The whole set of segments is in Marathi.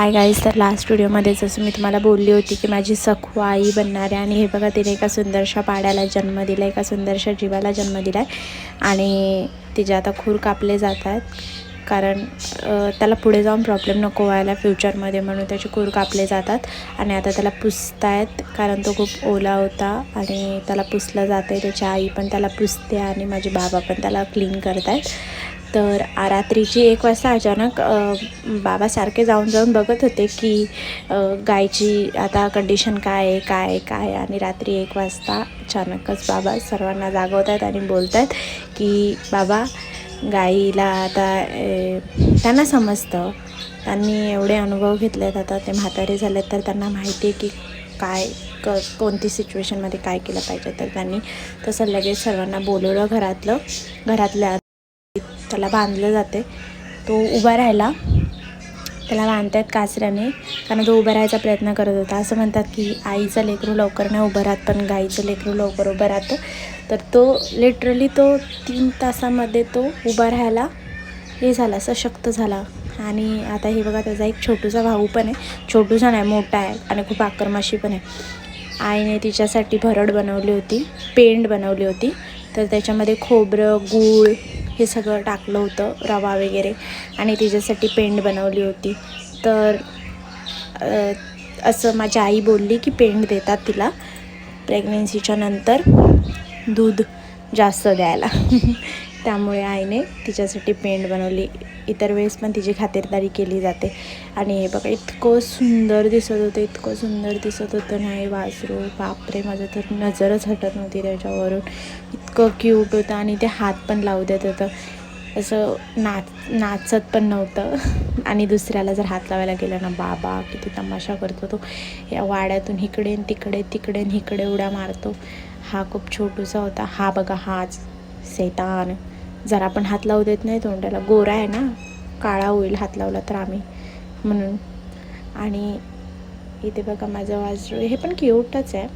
हाय गाईज तर लास्ट व्हिडिओमध्ये जसं मी तुम्हाला बोलली होती की माझी सखू आई बनणार आहे आणि हे बघा तिने एका सुंदरशा पाड्याला जन्म दिला एका सुंदरशा जीवाला जन्म दिला आहे आणि तिचे आता खूर कापले जात आहेत कारण त्याला पुढे जाऊन प्रॉब्लेम नको व्हायला फ्युचरमध्ये म्हणून त्याचे खूर कापले जातात. आणि आता त्याला पुसतायत कारण तो खूप ओला होता आणि त्याला पुसलं जाते त्याची आई पण त्याला पुसते आणि माझे बाबा पण त्याला क्लीन करत आहेत तर रात्रीची एक वाजता अचानक बाबासारखे बाबा सारखे जाऊन जाऊन बघत होते की गायची आता कंडिशन काय आहे काय आहे काय आणि रात्री एक वाजता अचानकच बाबा सर्वांना जागवत आहेत आणि बोलत आहेत की बाबा गाईला आता त्यांना समजतं. त्यांनी एवढे अनुभव घेतले आहेत आता ते म्हातारे झालेत तर त्यांना माहिती आहे की काय क कोणती सिच्युएशनमध्ये काय केलं पाहिजे. तर त्यांनी तसं लगेच सर्वांना बोलवलं घरातलं. घरातल्या त्याला बांधलं जाते. तो उभा राहिला. त्याला बांधतायत कासऱ्याने. कारण तो उभा राहायचा प्रयत्न करत होता. असं म्हणतात की आईचं लेकरू लवकर नाही उभं राहत पण गाईचं लेकरू लवकर उभं राहतं. तर तो लिटरली तो तीन तासामध्ये तो उभा राहायला हे झाला सशक्त झाला. आणि आता हे बघा त्याचा एक छोटूसा भाऊ पण आहे. छोटूसा नाही मोठा आहे आणि खूप आक्रमाशी पण आहे. आईने तिच्यासाठी भरड बनवली होती पेंड बनवली होती. तर त्याच्यामध्ये खोबरं गूळ हे सगळं टाकलं होतं रवा वगैरे. आणि तिच्यासाठी पेंड बनवली होती. तर असं माझी आई बोलली की पेंड देतात तिला. प्रेग्नेन्सीच्या नंतर दूध जास्त द्यायला. त्यामुळे आईने तिच्यासाठी पेंड बनवली. इतर वेळेस पण तिची खातिरदारी केली जाते. आणि हे बघा इतकं सुंदर दिसत होतं इतकं सुंदर दिसत होतं. नाही वासरू बापरे माझं तर नजरच हटत नव्हती त्याच्यावरून. इतकं क्यूट होतं आणि ते हात पण लावू देत होतं. असं नाच नाचत पण नव्हतं. आणि दुसऱ्याला जर हात लावायला गेलं ना बाबा किती तमाशा करतो तो. या वाड्यातून इकडे न तिकडे तिकडे न इकडे उड्या मारतो. हा खूप छोटूसा होता. हा बघा हाच सैतान जर आपण हात लावू देत नाही तोंडाला. गोरा आहे ना? काळा होईल हात लावला तर आम्ही. म्हणून. आणि इथे बघा माझं वाजरू हे पण क्यूटच आहे.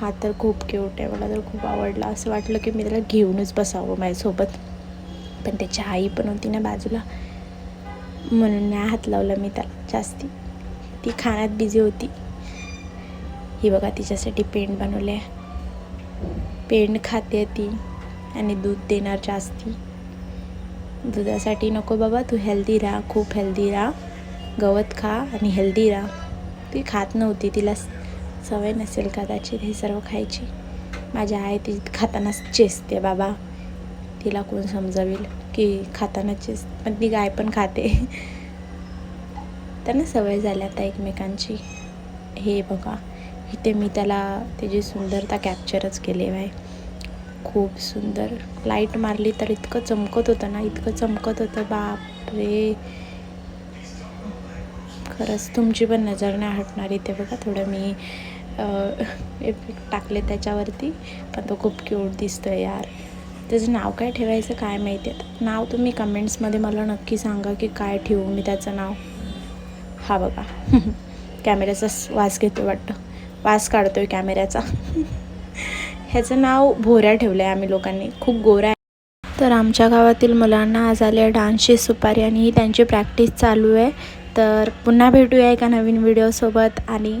हा तर खूप क्यूट आहे. मला तर खूप आवडला. असं वाटलं की मी त्याला घेऊनच बसावं माझ्यासोबत. पण त्याची आई पण होती ना बाजूला. म्हणून नाही हात लावला मी त्याला. जास्ती. ती खाण्यात बिझी होती. ही बघा तिच्यासाठी पेंड बनवले आहे. पेंड खाते ती आणि दूध देणार जास्ती. दुधासाठी नको बाबा तू हेल्दी राहा. खूप हेल्दी राहा. गवत खा आणि हेल्दी राहा. ती खात नव्हती. तिला सवय नसेल कदाचित हे सर्व खायची. माझ्या आई ती खातानाच चेसते बाबा. तिला कोण समजावेल की खाताना चेस पण ती गाय पण खाते. त्यांना सवय झाली आता एकमेकांची. हे बघा इथे मी त्याला त्याची सुंदरता कॅप्चरच केली आहे खूप सुंदर. लाइट मारली तर इतकं चमकत होतं ना इतकं चमकत होतं. बापरे. खरंच तुमची पण नजर नाही हटणार. इथे बघा थोडं मी इफेक्ट टाकले त्याच्यावरती. पण तो खूप क्यूट दिसतो आहे यार. त्याचं नाव काय ठेवायचं काय माहिती आहे नाव तुम्ही कमेंट्समध्ये मला नक्की सांगा की काय ठेवू मी त्याचं नाव. हा बघा. कॅमेऱ्याचा वास घेतो वाटतं. वास काढतोय कॅमेऱ्याचा. ह्याचं नाव भोऱ्या ठेवलं आहे आम्ही लोकांनी. खूप गोरा आहे. तर आमच्या गावातील मुलांना आज आले डान्सची सुपारी आणि ही त्यांची प्रॅक्टिस चालू आहे. तर पुन्हा भेटूया एका नवीन व्हिडिओसोबत आणि